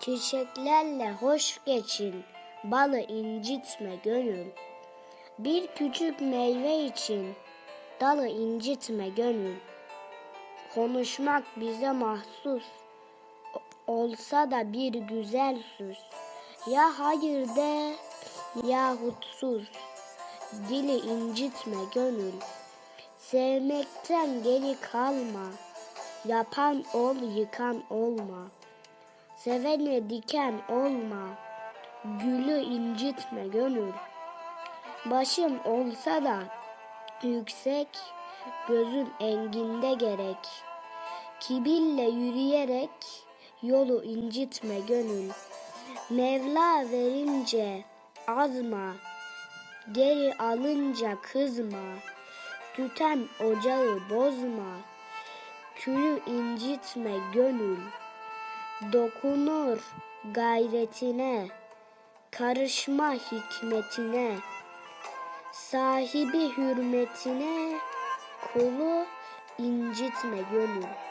Çiçeklerle hoş geçin, balı incitme gönül. Bir küçük meyve için dalı incitme gönül. Konuşmak bize mahsus olsa da bir güzel süs. Ya hayır de yahut sus. Dili incitme gönül. Sevmekten geri kalma. Yapan ol, yıkan olma. Sevene diken olma. Gülü incitme gönül. Başım olsa da yüksek, gözün enginde gerek. Kibirle yürüyerek yolu incitme gönül. Mevla verince azma, geri alınca kızma. Tüten ocağı bozma, külü incitme gönül. Dokunur gayretine, karışma hikmetine. Sahibi hürmetine, kulu incitme gönül.